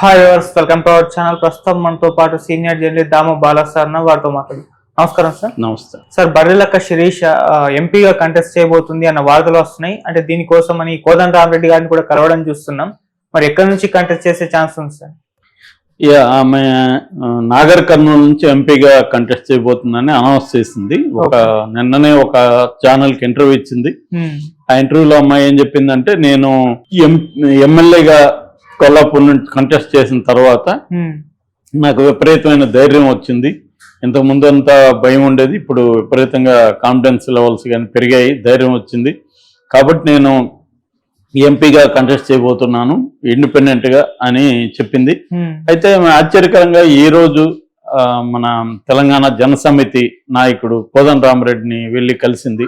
Hi viewers welcome to our channel ప్రస్తుతం మనతో పాటు senior journalist Damu Bala sir అన్న వారితో మాట్లాడు నమస్కారం సార్. నమస్తే. సార్ బర్రెలక్క శిరీష్ ఎంపీగా కంటెస్ట్ చేయబోతుంది అన్న వార్తలు వస్తున్నాయి. అంటే దీనికోసం అని కోదండ రామరెడ్డి గారిని కూడా కలవడం చూస్తున్నాం. మరి ఎక్కడి నుంచి కంటెస్ట్ చేసే ఛాన్స్ ఉంది సార్? యా, ఆమె నాగర్ కర్నూలు నుంచి ఎంపీగా కంటెస్ట్ చేయబోతుందని అనౌన్స్ చేసింది. ఒక నిన్ననే ఒక ఛానల్కి ఇంటర్వ్యూ ఇచ్చింది. ఆ ఇంటర్వ్యూలో అమ్మాయి ఏం చెప్పిందంటే నేను ఎమ్మెల్యేగా కొల్లాపూర్ నుంచి కంటెస్ట్ చేసిన తర్వాత. నాకు విపరీతమైన ధైర్యం వచ్చింది. ఇంతకు ముందు అంతా భయం ఉండేది. ఇప్పుడు విపరీతంగా కాన్ఫిడెన్స్ లెవెల్స్ కానీ పెరిగాయి. ధైర్యం వచ్చింది. కాబట్టి నేను ఎంపీగా కంటెస్ట్ చేయబోతున్నాను. ఇండిపెండెంట్గా అని చెప్పింది. అయితే ఆశ్చర్యకరంగా ఈ రోజు ఆ, మన తెలంగాణ జనసమితి నాయకుడు కోదన్ రామరెడ్డిని వెళ్ళి కలిసింది.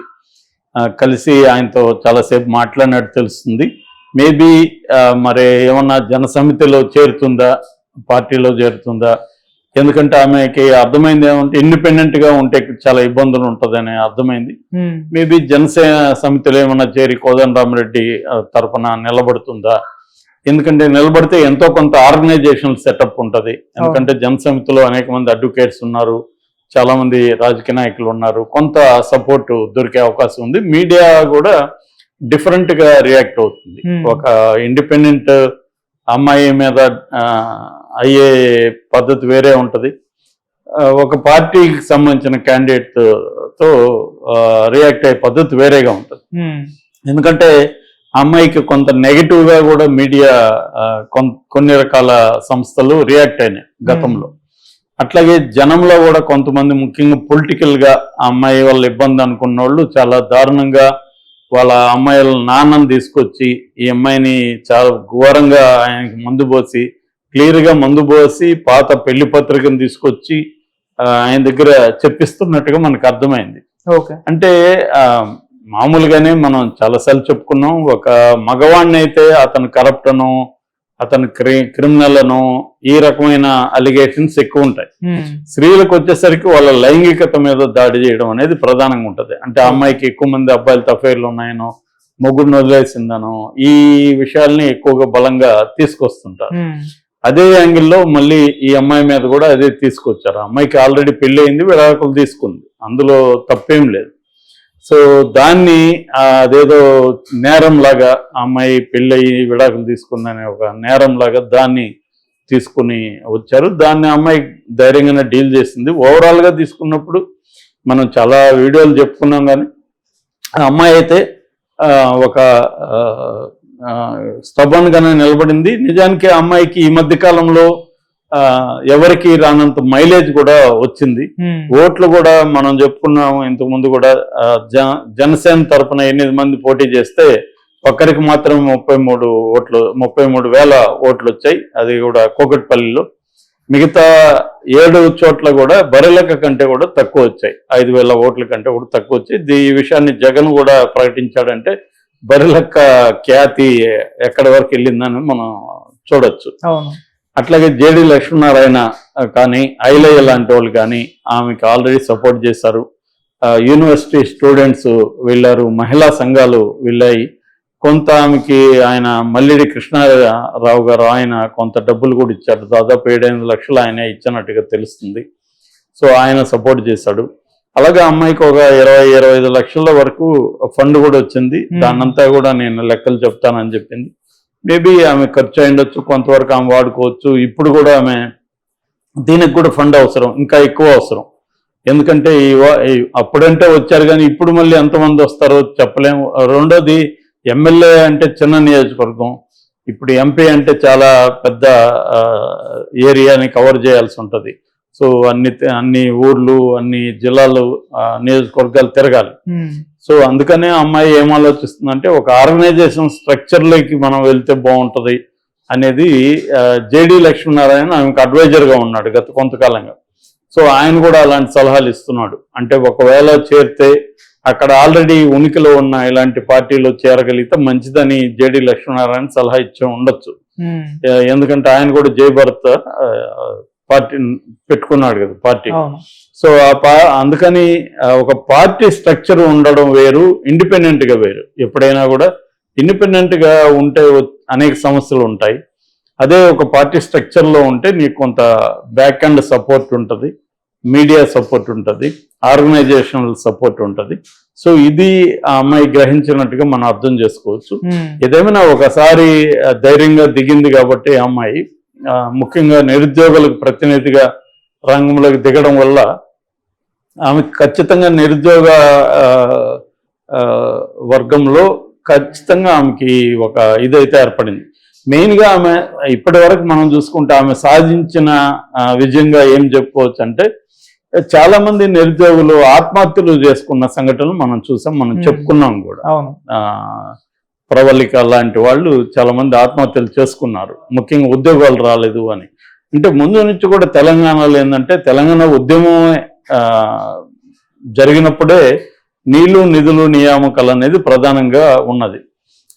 కలిసి ఆయనతో చాలాసేపు మాట్లాడినట్టు తెలుస్తుంది. మేబీ మరి ఏమన్నా జనసమితిలో చేరుతుందా? పార్టీలో చేరుతుందా? ఎందుకంటే ఆమెకి అర్థమైంది ఏమంటే ఇండిపెండెంట్గా ఉంటే చాలా ఇబ్బందులు ఉంటుందని అర్థమైంది. మేబీ జనసేన సమితిలో ఏమన్నా చేరి కోదన్ రామరెడ్డి ఆ, తరపున నిలబడుతుందా? ఎందుకంటే నిలబడితే ఎంతో కొంత ఆర్గనైజేషన్ సెటప్ ఉంటది. ఎందుకంటే జన సమితిలో అనేక మంది అడ్వకేట్స్ ఉన్నారు. చాలా మంది రాజకీయ నాయకులు ఉన్నారు. కొంత సపోర్ట్ దొరికే అవకాశం ఉంది. మీడియా కూడా డిఫరెంట్గా రియాక్ట్ అవుతుంది. Hmm. ఒక ఇండిపెండెంట్ అమ్మాయి మీద అయ్యే పద్ధతి వేరే ఉంటది. ఒక పార్టీకి సంబంధించిన క్యాండిడేట్తో రియాక్ట్ అయ్యే పద్ధతి వేరేగా ఉంటుంది. హ్మ్. ఎందుకంటే అమ్మాయికి కొంత నెగిటివ్గా కూడా మీడియా కొన్ని రకాల సంస్థలు రియాక్ట్ అయినాయి గతంలో. అట్లాగే జనంలో కూడా కొంతమంది ముఖ్యంగా పొలిటికల్గా అమ్మాయి వాళ్ళ ఇబ్బంది అనుకున్న వాళ్ళు చాలా దారుణంగా వాళ్ళ అమ్మాయిల నాన్నని తీసుకొచ్చి ఈ అమ్మాయిని చాలా ఘోరంగా ఆయనకి మందు పోసి క్లియర్గా మందు పోసి పాత పెళ్ళి పత్రికను తీసుకొచ్చి ఆయన దగ్గర చెప్పిస్తున్నట్టుగా మనకు అర్థమైంది. ఓకే. అంటే మామూలుగానే మనం చాలాసార్లు చెప్పుకున్నాం ఒక మగవాడిని అయితే అతను కరప్టను అతను క్రి క్రిమినల్ను ఈ రకమైన అలిగేషన్స్ ఎక్కువ ఉంటాయి. స్త్రీలకు వచ్చేసరికి వాళ్ళ లైంగికత మీద దాడి చేయడం అనేది ప్రధానంగా ఉంటది. అంటే ఆ అమ్మాయికి ఎక్కువ మంది అబ్బాయిలతో అఫైర్లు ఉన్నాయనో మొగ్గుడిని వదిలేసిందనో ఈ విషయాల్ని ఎక్కువగా బలంగా తీసుకొస్తుంటారు. అదే యాంగిల్లో మళ్ళీ ఈ అమ్మాయి మీద కూడా అదే తీసుకొచ్చారు. అమ్మాయికి ఆల్రెడీ పెళ్ళి అయింది విడాకులు తీసుకుంది. అందులో తప్పేం లేదు. సో దాన్ని అదేదో నేరం లాగా అమ్మాయి పెళ్ళయి విడాకులు తీసుకుందనే ఒక నేరం లాగా దాన్ని తీసుకుని వచ్చారు. దాన్ని అమ్మాయి ధైర్యంగానే డీల్ చేసింది. ఓవరాల్గా తీసుకున్నప్పుడు మనం చాలా వీడియోలు చెప్పుకున్నాం కానీ ఆ అమ్మాయి అయితే ఒక స్టబన్గానే నిలబడింది. నిజానికి ఆ అమ్మాయికి ఈ మధ్య కాలంలో ఎవరికి రానంత మైలేజ్ కూడా వచ్చింది. ఓట్లు కూడా మనం చెప్పుకున్నాము ఇంతకు ముందు కూడా జనసేన తరపున ఎనిమిది మంది పోటీ చేస్తే ఒక్కరికి మాత్రం ముప్పై మూడు ఓట్లు ముప్పై మూడు వేల ఓట్లు వచ్చాయి. అది కూడా కోకట్పల్లిలో. మిగతా ఏడు చోట్ల కూడా బరిలక కంటే కూడా తక్కువ వచ్చాయి. ఐదు వేల ఓట్ల కంటే కూడా తక్కువ వచ్చాయి. దీ- ఈ విషయాన్ని జగన్ కూడా ప్రకటించాడంటే బరిలక్క ఖ్యాతి ఎక్కడి వరకు వెళ్ళిందని మనం చూడొచ్చు. అట్లాగే జేడి లక్ష్మీనారాయణ కానీ ఐలయ్య లాంటి వాళ్ళు కానీ ఆమెకి ఆల్రెడీ సపోర్ట్ చేశారు. యూనివర్సిటీ స్టూడెంట్స్ వెళ్ళారు మహిళా సంఘాలు వెళ్ళాయి. కొంత ఆమెకి ఆయన మల్లిడి కృష్ణారావు గారు ఆయన కొంత డబ్బులు కూడా ఇచ్చాడు దాదాపు ఏడెనిమిది లక్షలు ఆయన ఇచ్చినట్టుగా తెలుస్తుంది. సో ఆయన సపోర్ట్ చేశాడు. అలాగే అమ్మాయికి ఒక ఇరవై ఇరవై ఐదు లక్షల వరకు ఫండ్ కూడా వచ్చింది. దాన్నంతా కూడా నేను లెక్కలు చెప్తానని చెప్పింది. మేబీ ఆమె ఖర్చు అయిండొచ్చు కొంతవరకు ఆమె వాడుకోవచ్చు. ఇప్పుడు కూడా ఆమె దీనికి కూడా ఫండ్ అవసరం ఇంకా ఎక్కువ అవసరం. ఎందుకంటే ఈ వా- అప్పుడంటే వచ్చారు కానీ ఇప్పుడు మళ్ళీ ఎంతమంది వస్తారో చెప్పలేము. రెండోది ఎమ్మెల్యే అంటే చిన్న నియోజకవర్గం. ఇప్పుడు ఎంపీ అంటే చాలా పెద్ద ఏరియాని కవర్ చేయాల్సి ఉంటుంది. సో అన్ని అన్ని ఊర్లు అన్ని జిల్లాలు నియోజకవర్గాలు తిరగాలి. సో అందుకనే అమ్మాయి ఏం ఆలోచిస్తుందంటే ఒక ఆర్గనైజేషన్ స్ట్రక్చర్లోకి మనం వెళ్తే బాగుంటుంది అనేది జేడి లక్ష్మీనారాయణ ఆమెకు అడ్వైజర్గా ఉన్నాడు గత కొంతకాలంగా. సో ఆయన కూడా అలాంటి సలహాలు ఇస్తున్నాడు. అంటే ఒకవేళ చేరితే అక్కడ ఆల్రెడీ ఉనికిలో ఉన్న ఇలాంటి పార్టీలో చేరగలిగితే మంచిదని జేడి లక్ష్మీనారాయణ సలహా ఇచ్చే ఉండొచ్చు. ఎందుకంటే ఆయన కూడా జై భరత్ ఆ, పార్టీ పెట్టుకున్నాడు కదా పార్టీ. సో ఆ పా అందుకని ఒక పార్టీ స్ట్రక్చర్ ఉండడం వేరు ఇండిపెండెంట్గా వేరు. ఎప్పుడైనా కూడా ఇండిపెండెంట్గా ఉంటే అనేక సమస్యలు ఉంటాయి. అదే ఒక పార్టీ స్ట్రక్చర్లో ఉంటే నీకు కొంత బ్యాక్ అండ్ సపోర్ట్ ఉంటుంది మీడియా సపోర్ట్ ఉంటుంది ఆర్గనైజేషనల్ సపోర్ట్ ఉంటుంది. సో ఇది ఆ అమ్మాయి గ్రహించినట్టుగా మనం అర్థం చేసుకోవచ్చు. ఏదేమైనా ఒకసారి ధైర్యంగా దిగింది కాబట్టి అమ్మాయి ముఖ్యంగా నిరుద్యోగులకు ప్రతినిధిగా రంగంలోకి దిగడం వల్ల ఆమె ఖచ్చితంగా నిరుద్యోగ వర్గంలో ఖచ్చితంగా ఆమెకి ఒక ఇదైతే ఏర్పడింది. మెయిన్గా ఆమె ఇప్పటి వరకు మనం చూసుకుంటే ఆమె సాధించిన విజయంగా ఏం చెప్పుకోవచ్చు అంటే చాలా మంది నిరుద్యోగులు ఆత్మహత్యలు చేసుకున్న సంఘటనలు మనం చూసాం మనం. చెప్పుకున్నాం కూడా. అవును. ప్రవళిక లాంటి వాళ్ళు చాలామంది ఆత్మహత్యలు చేసుకున్నారు. ముఖ్యంగా ఉద్యోగాలు రాలేదు అని. అంటే ముందు నుంచి కూడా తెలంగాణలో ఏంటంటే తెలంగాణ ఉద్యమమే జరిగినప్పుడే నీళ్ళు నిధులు నియామకాలు అనేది ప్రధానంగా ఉన్నది.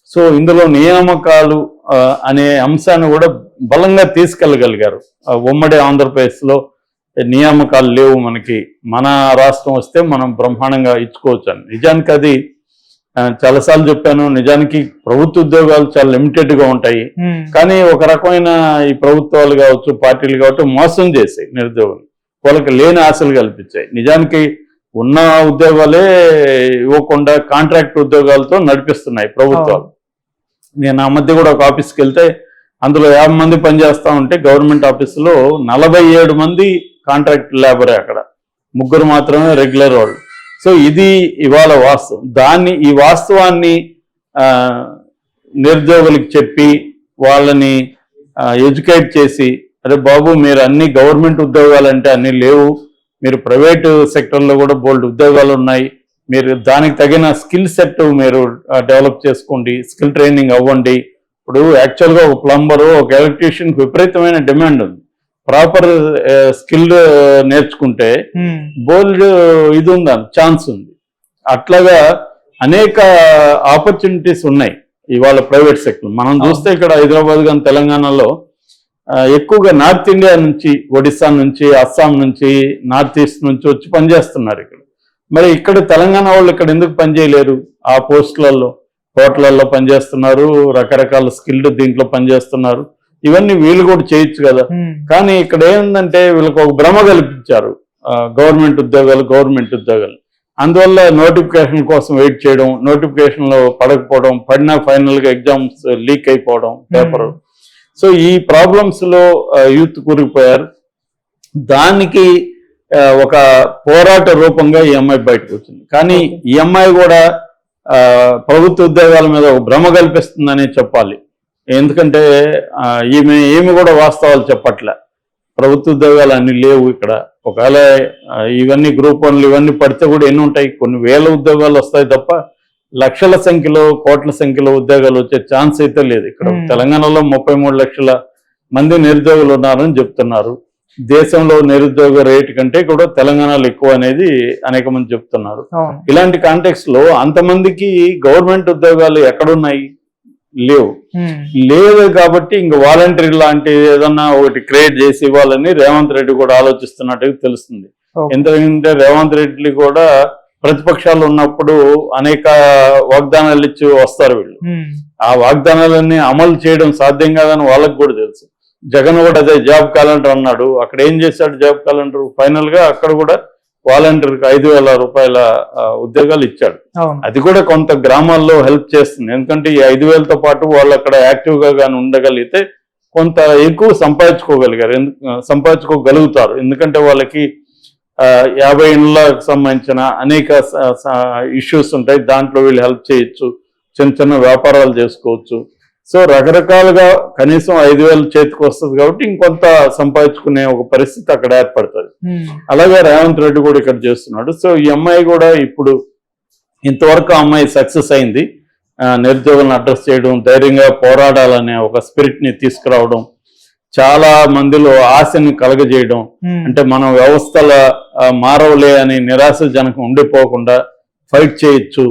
సో ఇందులో నియామకాలు అనే అంశాన్ని కూడా బలంగా తీసుకెళ్ళగలిగారు. ఆ, ఉమ్మడి ఆంధ్రప్రదేశ్లో నియామకాలు లేవు మనకి. మన రాష్ట్రం వస్తే మనం బ్రహ్మాండంగా ఇచ్చుకోవచ్చు అని. నిజానికి అది చాలాసార్లు చెప్పాను నిజానికి ప్రభుత్వ ఉద్యోగాలు చాలా లిమిటెడ్గా ఉంటాయి కానీ ఒక రకమైన ఈ ప్రభుత్వాలు కావచ్చు పార్టీలు కావచ్చు మోసం చేసాయి నిరుద్యోగులు. వాళ్ళకి లేని ఆశలు కల్పించాయి. నిజానికి ఉన్న ఉద్యోగాలే ఇవ్వకుండా కాంట్రాక్ట్ ఉద్యోగాలతో నడిపిస్తున్నాయి ప్రభుత్వాలు. నేను ఆ మధ్య కూడా ఒక ఆఫీస్కి వెళ్తే అందులో యాభై మంది పనిచేస్తా ఉంటే గవర్నమెంట్ ఆఫీసులో నలభై ఏడు మంది కాంట్రాక్ట్ లేబరే అక్కడ. ముగ్గురు మాత్రమే రెగ్యులర్ వాళ్ళు. సో ఇది ఇవాళ వాస్తవం. దాన్ని ఈ వాస్తవాన్ని నిరుద్యోగులకు చెప్పి వాళ్ళని ఎడ్యుకేట్ చేసి అరే బాబు మీరు అన్ని గవర్నమెంట్ ఉద్యోగాలంటే అన్నీ లేవు. మీరు ప్రైవేటు సెక్టర్లో కూడా బోల్డ్ ఉద్యోగాలు ఉన్నాయి. మీరు దానికి తగిన స్కిల్ సెట్ మీరు డెవలప్ చేసుకోండి. స్కిల్ ట్రైనింగ్ అవ్వండి. ఇప్పుడు యాక్చువల్గా ఒక ప్లంబరు ఒక ఎలక్ట్రీషియన్కి విపరీతమైన డిమాండ్ ఉంది. ప్రాపర్ స్కిల్ నేర్చుకుంటే బోల్డ్ ఇది ఉందా? ఛాన్స్ ఉంది. అట్లాగా అనేక ఆపర్చునిటీస్ ఉన్నాయి ఇవాళ ప్రైవేట్ సెక్టర్. మనం చూస్తే ఇక్కడ హైదరాబాద్ కానీ తెలంగాణలో ఎక్కువగా నార్త్ ఇండియా నుంచి ఒడిస్సా నుంచి అస్సాం నుంచి నార్త్ ఈస్ట్ నుంచి వచ్చి పనిచేస్తున్నారు ఇక్కడ. మరి ఇక్కడ తెలంగాణ వాళ్ళు ఇక్కడ ఎందుకు పనిచేయలేరు? ఆ పోస్టులలో హోటళ్ళలో పనిచేస్తున్నారు రకరకాల స్కిల్డ్ దీంట్లో పనిచేస్తున్నారు. ఇవన్నీ వీళ్ళు కూడా చేయొచ్చు కదా. కానీ ఇక్కడ ఏంటంటే వీళ్ళకి ఒక భ్రమ కల్పించారు. గవర్నమెంట్ ఉద్యోగాలు గవర్నమెంట్ ఉద్యోగాలు. అందువల్ల నోటిఫికేషన్ కోసం వెయిట్ చేయడం నోటిఫికేషన్లో పడకపోవడం పడినా ఫైనల్గా ఎగ్జామ్స్ లీక్ అయిపోవడం పేపర్. సో ఈ ప్రాబ్లమ్స్లో యూత్ కూరుకుపోయారు. దానికి ఒక పోరాట రూపంగా ఈ అమ్మాయి బయటకు వచ్చింది. కానీ ఈ అమ్మాయి కూడా ప్రభుత్వ ఉద్యోగాల మీద ఒక భ్రమ కల్పిస్తుందని చెప్పాలి. ఎందుకంటే ఈమె ఏమి కూడా వాస్తవాలు చెప్పట్లే. ప్రభుత్వ ఉద్యోగాలు అన్ని లేవు ఇక్కడ. ఒకవేళ ఇవన్నీ గ్రూప్ వన్లు ఇవన్నీ పడితే కూడా ఎన్ని ఉంటాయి? కొన్ని వేల ఉద్యోగాలు వస్తాయి తప్ప లక్షల సంఖ్యలో కోట్ల సంఖ్యలో ఉద్యోగాలు వచ్చే ఛాన్స్ అయితే లేదు ఇక్కడ. తెలంగాణలో ముప్పై మూడు లక్షల మంది నిరుద్యోగులు ఉన్నారని చెప్తున్నారు. దేశంలో నిరుద్యోగ రేటు కంటే కూడా తెలంగాణలో ఎక్కువ అనేది అనేక మంది చెప్తున్నారు. ఇలాంటి కాంటెక్స్లో అంతమందికి గవర్నమెంట్ ఉద్యోగాలు ఎక్కడున్నాయి? లేవు. లేదు కాబట్టి ఇంక వాలంటరీ లాంటి ఏదన్నా ఒకటి క్రియేట్ చేసి ఇవ్వాలని రేవంత్ రెడ్డి కూడా ఆలోచిస్తున్నట్టుగా తెలుస్తుంది. ఎందుకంటే రేవంత్ రెడ్డి కూడా ప్రతిపక్షాలు ఉన్నప్పుడు అనేక వాగ్దానాలు ఇచ్చి వస్తారు వీళ్ళు. ఆ వాగ్దానాలన్నీ అమలు చేయడం సాధ్యం కాదని వాళ్ళకి కూడా తెలుసు. జగన్ కూడా అదే జాబ్ క్యాలెండర్ అన్నాడు. అక్కడ ఏం చేశాడు జాబ్ క్యాలెండర్? ఫైనల్గా అక్కడ కూడా వాలంటీర్కి ఐదు వేల రూపాయల ఉద్యోగాలు ఇచ్చాడు. అది కూడా కొంత గ్రామాల్లో హెల్ప్ చేస్తుంది. ఎందుకంటే ఈ ఐదు వేలతో పాటు వాళ్ళు అక్కడ యాక్టివ్గా కానీ ఉండగలిగితే కొంత ఎక్కువ సంపాదించుకోగలిగారు. సంపాదించుకోగలుగుతారు. ఎందుకంటే వాళ్ళకి యాభై ఏళ్ళకు సంబంధించిన అనేక ఇష్యూస్ ఉంటాయి. దాంట్లో వీళ్ళు హెల్ప్ చేయొచ్చు. చిన్న చిన్న వ్యాపారాలు చేసుకోవచ్చు. సో రకరకాలుగా కనీసం ఐదు వేలు చేతికి వస్తుంది కాబట్టి ఇంకొంత సంపాదించుకునే ఒక పరిస్థితి అక్కడ ఏర్పడుతుంది. ఉమ్, అలాగే రేవంత్ రెడ్డి కూడా ఇక్కడ చేస్తున్నాడు. సో ఈ అమ్మాయి కూడా ఇప్పుడు ఇంతవరకు అమ్మాయి సక్సెస్ అయింది. నిరుద్యోగులను అడ్రస్ చేయడం ధైర్యంగా పోరాడాలనే ఒక స్పిరిట్ని తీసుకురావడం చాలా మందిలో ఆశని కలగజేయడం ఉమ్, అంటే మనం వ్యవస్థల మారవలే అని నిరాశజనకం ఉండిపోకుండా ఫైట్ చేయొచ్చు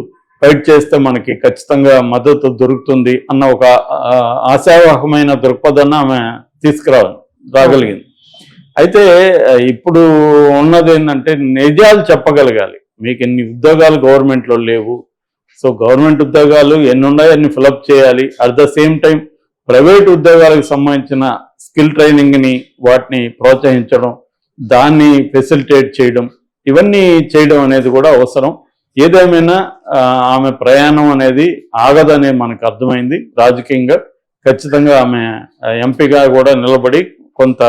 ఫైట్ చేస్తే మనకి ఖచ్చితంగా మద్దతు దొరుకుతుంది అన్న ఒక ఆ, ఆశావహమైన దృక్పథాన్ని ఆమె తీసుకురా రాగలిగింది. అయితే ఇప్పుడు ఉన్నది ఏంటంటే నిజాలు చెప్పగలగాలి. మీకు ఎన్ని ఉద్యోగాలు గవర్నమెంట్లో లేవు. సో గవర్నమెంట్ ఉద్యోగాలు ఎన్ని ఉన్నాయో అన్ని ఫిలప్ చేయాలి. At the same time private ఉద్యోగాలకు సంబంధించిన స్కిల్ ట్రైనింగ్ని వాటిని ప్రోత్సహించడం దాన్ని ఫెసిలిటేట్ చేయడం ఇవన్నీ చేయడం అనేది కూడా అవసరం. ఏదేమైనా ఆమె ప్రయాణం అనేది ఆగదని మనకు అర్థమైంది. రాజకీయంగా ఖచ్చితంగా ఆమె ఎంపీగా కూడా నిలబడి కొంత